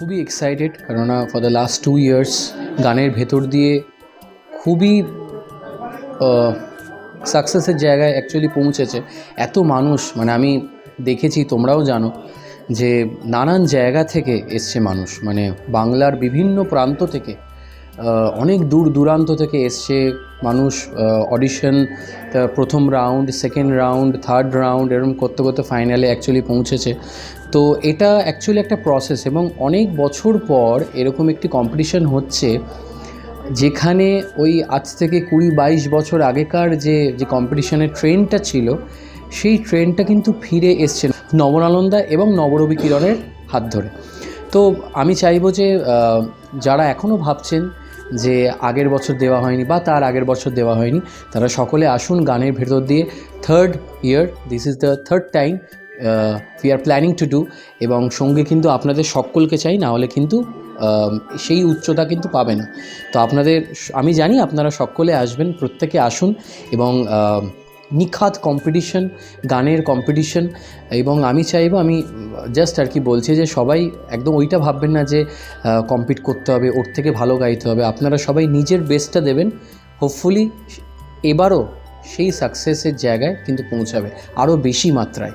খুবই এক্সাইটেড কেননা for the last two years গানের ভেতর দিয়ে খুবই সাকসেসের জায়গায় অ্যাকচুয়ালি পৌঁছেছে। এত মানুষ মানে আমি দেখেছি, তোমরাও জানো, যে নানান জায়গা থেকে এসছে মানুষ। মানে বাংলার বিভিন্ন প্রান্ত থেকে অনেক দূর দূরান্ত থেকে এসছে মানুষ অডিশন প্রথম round second round third round এরকম করতে করতে ফাইনালে অ্যাকচুয়ালি পৌঁছেছে। তো এটা অ্যাকচুয়ালি একটা প্রসেস এবং অনেক বছর পর এরকম একটি কম্পিটিশন হচ্ছে, যেখানে ওই আজ থেকে কুড়ি বাইশ বছর আগেকার যে যে কম্পিটিশনের ট্রেনটা ছিল, সেই ট্রেনটা কিন্তু ফিরে এসছে নবনালন্দা এবং নবরবি কিরণের হাত ধরে। তো আমি চাইব যে যারা এখনও ভাবছেন যে আগের বছর দেওয়া হয়নি বা তার আগের বছর দেওয়া হয়নি তারা সকলে আসুন গানের ভেতর দিয়ে। Third year this is the third time we are planning to do এবং সঙ্গে কিন্তু আপনাদের সকলকে চাই না হলে কিন্তু সেই উচ্চতা কিন্তু পাবে না। তো আপনাদের আমি জানি আপনারা সকলে আসবেন প্রত্যেকে আসুন এবং আহ, নিখাত কম্পিটিশন গানের কম্পিটিশন এবং আমি চাইব, আমি জাস্ট আর কি বলছি যে সবাই একদম ওইটা ভাববেন না যে কম্পিট করতে হবে, ওর থেকে ভালো গাইতে হবে। আপনারা সবাই নিজের বেস্টটা দেবেন হোপফুলি এবারও সেই সাকসেসের জায়গায় কিন্তু পৌঁছাবে, আরও বেশি মাত্রায়।